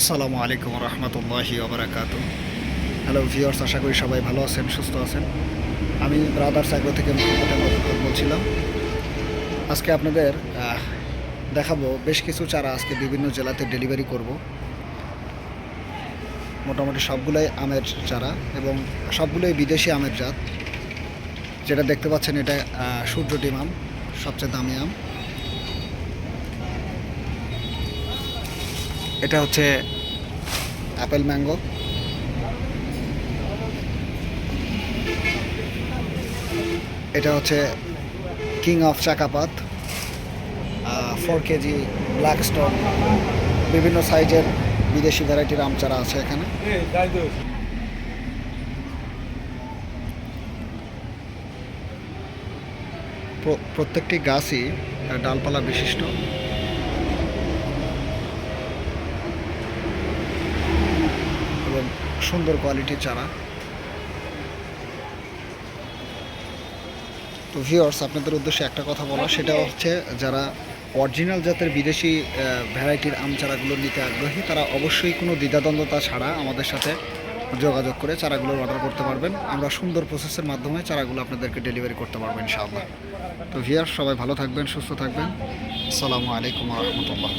আসসালামু আলাইকুম রহমতুল্লাহি ওবরাকাতু হ্যালো ভিউয়ার্স আশা করি সবাই ভালো আছেন, সুস্থ আছেন। আমি ব্রাদার্স অ্যাগ্রো থেকে বলছিলাম। আজকে আপনাদের দেখাবো বেশ কিছু চারা আজকে বিভিন্ন জেলাতে ডেলিভারি করব। মোটামুটি সবগুলোই আমের চারা এবং সবগুলোই বিদেশি আমের জাত। যেটা দেখতে পাচ্ছেন এটা সূর্য ডিম আম, সবচেয়ে দামি আম। এটা হচ্ছে অ্যাপেল ম্যাঙ্গো। এটা হচ্ছে কিং অফ চাকাপাত ফোর কেজি ব্ল্যাক স্টোন বিভিন্ন সাইজের বিদেশি ভ্যারাইটির আম চারা আছে এখানে। প্রত্যেকটি গাছই ডালপালা বিশিষ্ট এবং সুন্দর কোয়ালিটির চারা। তো ভিওর্স আপনাদের উদ্দেশ্যে একটা কথা বলা সেটা হচ্ছে যারা অরিজিনাল জাতের বিদেশি ভ্যারাইটির আম চারাগুলো নিতে আগ্রহী তারা অবশ্যই কোনো দ্বিধাদ্বন্দ্বতা ছাড়া আমাদের সাথে যোগাযোগ করে চারাগুলো অর্ডার করতে পারবেন। আমরা সুন্দর প্রসেসের মাধ্যমে চারাগুলো আপনাদেরকে ডেলিভারি করতে পারব ইনশাআল্লাহ। তো ভিয়ার সবাই ভালো থাকবেন সুস্থ থাকবেন। আসসালামু আলাইকুম রহমতুল্লাহ।